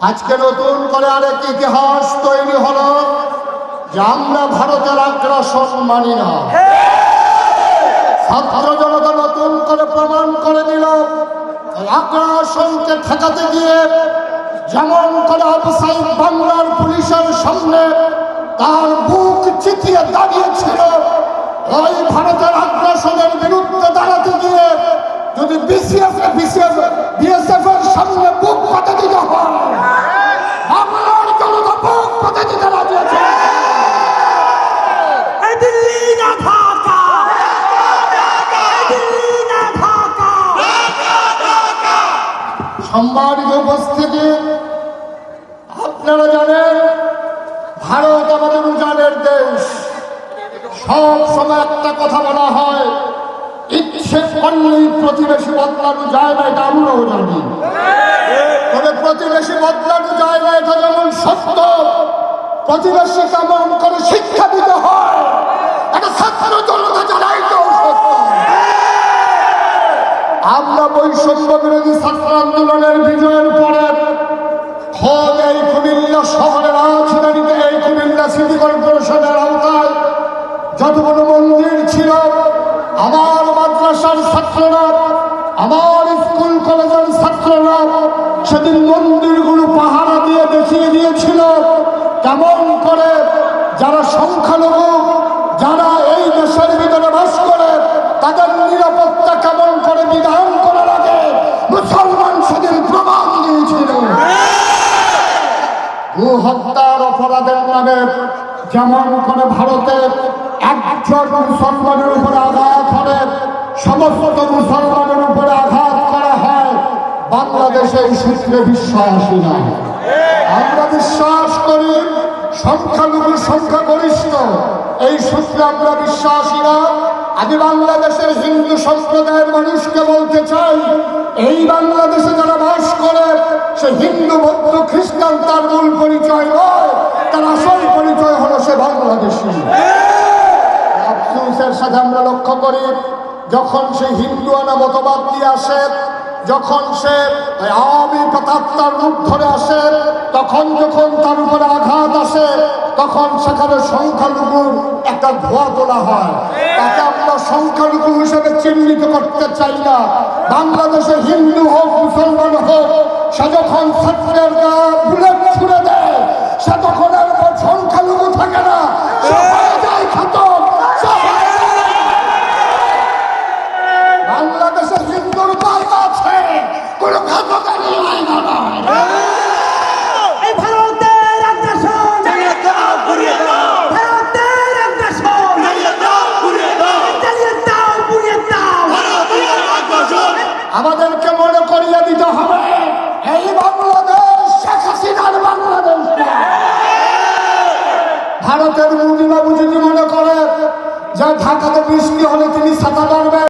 আজকে নতুন করে আরেক ইতিহাস তৈরি হলো যে আমরা ভারতের আগ্রাসন মানি না। ছাত্র জনতা নতুন করে প্রমাণ করে দিল আগ্রাসনকে ঠেকাতে গিয়ে যেমন করে আবু সাইদ বাংলার পুলিশের সামনে তার বুক চিতিয়ে দাঁড়িয়েছিল, ওই ভারতের আগ্রাসনের বিরুদ্ধে দাঁড়াতে গিয়ে সম্মানিত উপস্থিতি, আপনারা জানেন ভারত আমাদের উজানের দেশ। সব সময় একটা কথা বলা হয়, ইচ্ছে করলেই প্রতিবেশী বদলানো যায় না, এটা আমরাও জানি। তবে প্রতিবেশী বদলানো যায় না, এটা যেমন সত্য, প্রতিবেশী কেমন করে শিক্ষা দিতে হয়, এটা ছাত্র জনতা জানাই তো সত্য। আমরা বৈষম্য বিরোধী ছাত্র আন্দোলনের বিজয়ের পরে খোদ এই কুমিল্লা শহরের রাজধানীতে এই কুমিল্লা সিটি কর্পোরেশনের আওতায় যতগুলো মন্দির ছিল, আমার মাদ্রাসার ছাত্ররা, আমার স্কুল কলেজের ছাত্ররা সেদিন মন্দিরগুলো পাহারা দিয়ে দেখিয়ে দিয়েছিল। কেমন করে যারা সংখ্যালঘু যারা এই দেশের ভিতরে বাস করে তাদের নিরাপত্তা কেমন করে বিধান করার আগে মুসলমান সেদিন প্রমাণ দিয়েছিল গো হত্যার অপরাধের নামে যেমন করে ভারতে একজন মুসলমানের উপরে আঘাত হলে সমস্ত মুসলমানের উপরে আঘাত করা হয়। বাংলাদেশে এই সূত্রে বিশ্বাসী না আমরা বিশ্বাস করি, সংখ্যালঘু সংখ্যাগরিষ্ঠ। এই সূত্রে আমরা বিশ্বাসী না। আমি বাংলাদেশের হিন্দু সম্প্রদায়ের মানুষকে বলতে চাই, এই বাংলাদেশে যারা বাস হিন্দু বৌদ্ধ খ্রিস্টান তার মূল পরিচয় নয়, তার আসল পরিচয় হলো সে বাংলাদেশী। আফসোসের সাথে আমরা লক্ষ্য করি, যখন সে হিন্দু আনা মতবাদ দিয়ে আসে, যখন সে আওয়ামী প্রতাত্মার রূপ ধরে আসে, তখন যখন তার উপরে আঘাত আসে, তখন সেখানে সংখ্যালঘুর একটা ধোয়া তোলা হয়। তাকে আমরা সংখ্যালঘু হিসেবে চিহ্নিত করতে চাই না। বাংলাদেশে হিন্দু হোক, মুসলমান হোক সে যখন ছাত্রের বুলেট ছুড়ে দেয়। সে তখন আর সংখ্যালঘু থাকে না। বাংলাদেশের হিন্দুর জায়গা আছে কোন ঘাতকারী আইনা নয়। আমাদেরকে মনে করিয়ে দিতে হবে। এই বাংলাদেশ, শেখ হাসিনার বাংলাদেশ। ভারতের মোদীবাবু যদি মনে করেন যে ঢাকাতে বৃষ্টি হলে তিনি ছাতা মারবেন